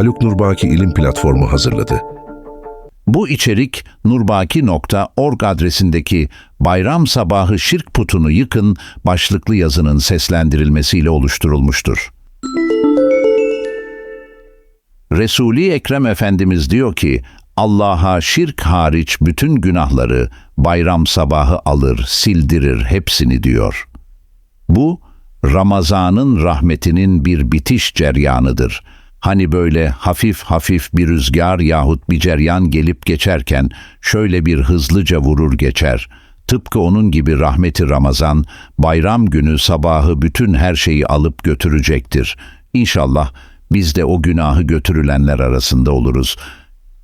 Haluk Nurbaki İlim Platformu hazırladı. Bu içerik nurbaki.org adresindeki Bayram Sabahı Şirk Putunu Yıkın başlıklı yazının seslendirilmesiyle oluşturulmuştur. Resul-i Ekrem Efendimiz diyor ki, Allah'a şirk hariç bütün günahları bayram sabahı alır, sildirir hepsini diyor. Bu, Ramazan'ın rahmetinin bir bitiş ceryanıdır. Hani böyle hafif hafif bir rüzgar yahut bir ceryan gelip geçerken şöyle bir hızlıca vurur geçer. Tıpkı onun gibi rahmeti Ramazan, bayram günü sabahı bütün her şeyi alıp götürecektir. İnşallah biz de o günahı götürülenler arasında oluruz.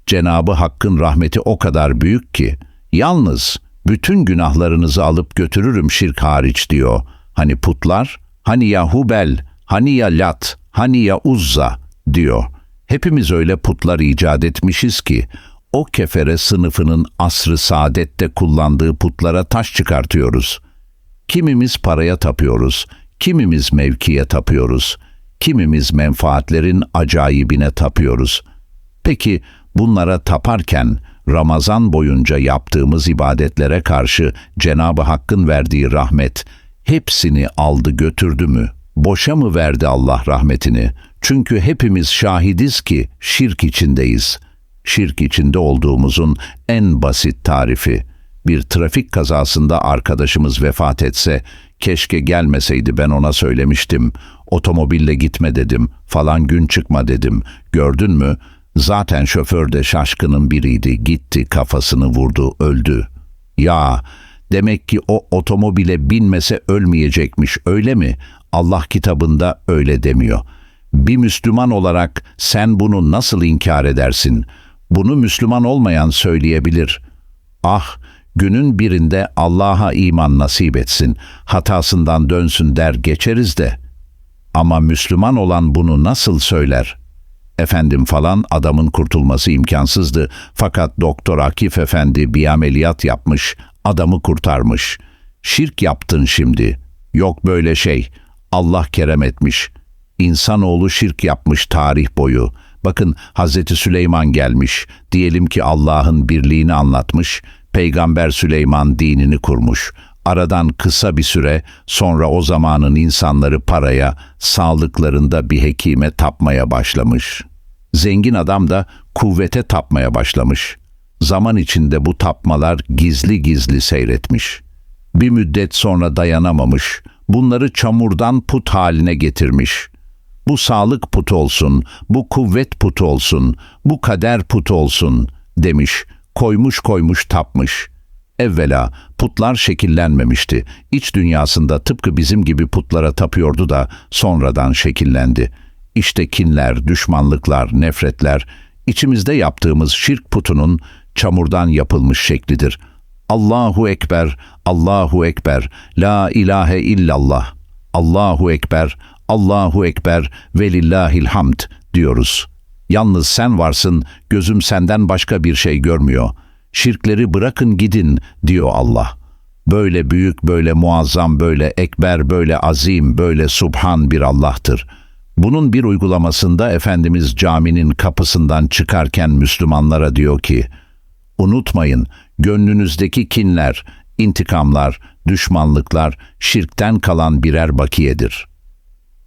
Cenabı Hakk'ın rahmeti o kadar büyük ki, yalnız bütün günahlarınızı alıp götürürüm şirk hariç diyor. Hani putlar, hani ya Hubel, hani ya Lat, hani ya Uzza diyor. Hepimiz öyle putlar icat etmişiz ki, o kefere sınıfının asrı saadette kullandığı putlara taş çıkartıyoruz. Kimimiz paraya tapıyoruz, kimimiz mevkiye tapıyoruz, kimimiz menfaatlerin acayibine tapıyoruz. Peki bunlara taparken Ramazan boyunca yaptığımız ibadetlere karşı Cenab-ı Hakk'ın verdiği rahmet hepsini aldı götürdü mü? Boşa mı verdi Allah rahmetini? Çünkü hepimiz şahidiz ki şirk içindeyiz. Şirk içinde olduğumuzun en basit tarifi. Bir trafik kazasında arkadaşımız vefat etse, keşke gelmeseydi ben ona söylemiştim. Otomobille gitme dedim, falan gün çıkma dedim. Gördün mü? Zaten şoför de şaşkının biriydi. Gitti, kafasını vurdu, öldü. Ya, demek ki o otomobile binmese ölmeyecekmiş, öyle mi? Allah kitabında öyle demiyor. Bir Müslüman olarak sen bunu nasıl inkar edersin? Bunu Müslüman olmayan söyleyebilir. Ah, günün birinde Allah'a iman nasip etsin, hatasından dönsün der geçeriz de. Ama Müslüman olan bunu nasıl söyler? Efendim falan adamın kurtulması imkansızdı. Fakat Doktor Akif Efendi bir ameliyat yapmış, adamı kurtarmış. Şirk yaptın şimdi. Yok böyle şey. Allah kerem etmiş. İnsanoğlu şirk yapmış tarih boyu. Bakın Hazreti Süleyman gelmiş. Diyelim ki Allah'ın birliğini anlatmış. Peygamber Süleyman dinini kurmuş. Aradan kısa bir süre sonra o zamanın insanları paraya, sağlıklarında bir hekime tapmaya başlamış. Zengin adam da kuvvete tapmaya başlamış. Zaman içinde bu tapmalar gizli gizli seyretmiş. Bir müddet sonra dayanamamış, bunları çamurdan put haline getirmiş. Bu sağlık putu olsun, bu kuvvet putu olsun, bu kader putu olsun demiş, koymuş koymuş tapmış.'' Evvela putlar şekillenmemişti. İç dünyasında tıpkı bizim gibi putlara tapıyordu da sonradan şekillendi. İşte kinler, düşmanlıklar, nefretler, içimizde yaptığımız şirk putunun çamurdan yapılmış şeklidir. Allahu Ekber, Allahu Ekber, La ilahe illallah, Allahu Ekber, Allahu Ekber ve lillahil hamd diyoruz. Yalnız sen varsın, gözüm senden başka bir şey görmüyor.'' şirkleri bırakın gidin diyor Allah. Böyle büyük, böyle muazzam, böyle ekber, böyle azim, böyle subhan bir Allah'tır. Bunun bir uygulamasında Efendimiz caminin kapısından çıkarken Müslümanlara diyor ki, Unutmayın, gönlünüzdeki kinler, intikamlar, düşmanlıklar şirkten kalan birer bakiyedir.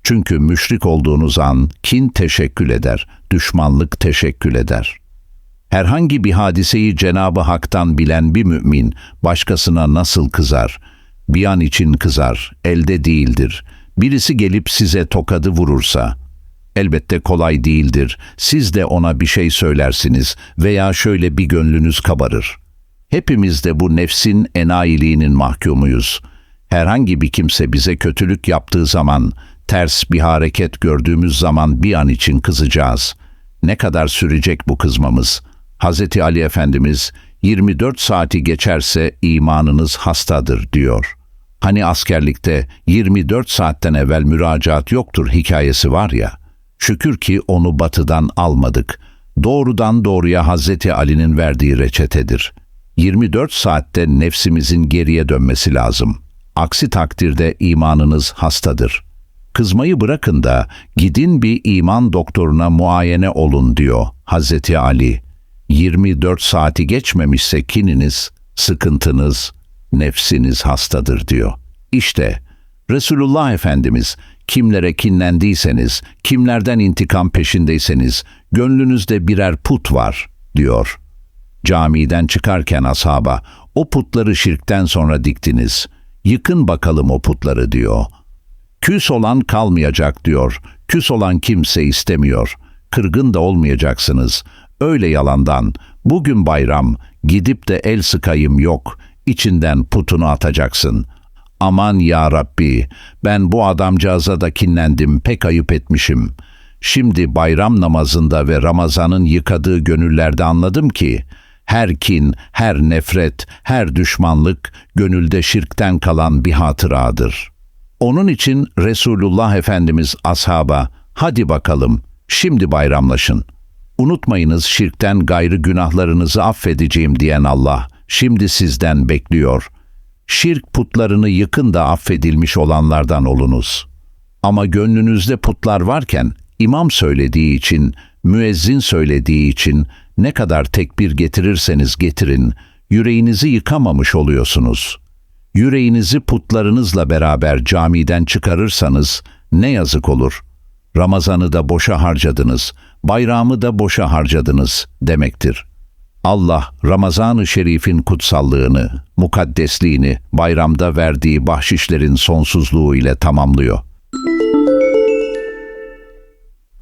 Çünkü müşrik olduğunuz an kin teşekkül eder, düşmanlık teşekkül eder.'' Herhangi bir hadiseyi Cenabı Hak'tan bilen bir mümin başkasına nasıl kızar? Bir an için kızar, elde değildir. Birisi gelip size tokadı vurursa, elbette kolay değildir. Siz de ona bir şey söylersiniz veya şöyle bir gönlünüz kabarır. Hepimiz de bu nefsin enayiliğinin mahkumuyuz. Herhangi bir kimse bize kötülük yaptığı zaman, ters bir hareket gördüğümüz zaman bir an için kızacağız. Ne kadar sürecek bu kızmamız?'' Hz. Ali Efendimiz 24 saati geçerse imanınız hastadır diyor. Hani askerlikte 24 saatten evvel müracaat yoktur hikayesi var ya. Şükür ki onu batıdan almadık. Doğrudan doğruya Hazreti Ali'nin verdiği reçetedir. 24 saatte nefsimizin geriye dönmesi lazım. Aksi takdirde imanınız hastadır. Kızmayı bırakın da gidin bir iman doktoruna muayene olun diyor Hazreti Ali. 24 saati geçmemişse kininiz, sıkıntınız, nefsiniz hastadır diyor. İşte Resulullah Efendimiz kimlere kinlendiyseniz, kimlerden intikam peşindeyseniz gönlünüzde birer put var diyor. Camiden çıkarken ashaba o putları şirkten sonra diktiniz. Yıkın bakalım o putları diyor. Küs olan kalmayacak diyor. Küs olan kimse istemiyor. Kırgın da olmayacaksınız. Öyle yalandan. Bugün bayram. Gidip de el sıkayım yok. İçinden putunu atacaksın. Aman ya Rabbi, ben bu adamcağıza da kinlendim, pek ayıp etmişim. Şimdi bayram namazında ve Ramazan'ın yıkadığı gönüllerde anladım ki, her kin, her nefret, her düşmanlık gönülde şirkten kalan bir hatıradır.'' Onun için Resulullah Efendimiz ashaba, hadi bakalım, şimdi bayramlaşın. Unutmayınız şirkten gayrı günahlarınızı affedeceğim diyen Allah, şimdi sizden bekliyor. Şirk putlarını yıkın da affedilmiş olanlardan olunuz. Ama gönlünüzde putlar varken, imam söylediği için, müezzin söylediği için, ne kadar tekbir getirirseniz getirin, yüreğinizi yıkamamış oluyorsunuz.'' Yüreğinizi putlarınızla beraber camiden çıkarırsanız ne yazık olur. Ramazanı da boşa harcadınız, bayramı da boşa harcadınız demektir. Allah Ramazan-ı Şerif'in kutsallığını, mukaddesliğini bayramda verdiği bahşişlerin sonsuzluğu ile tamamlıyor.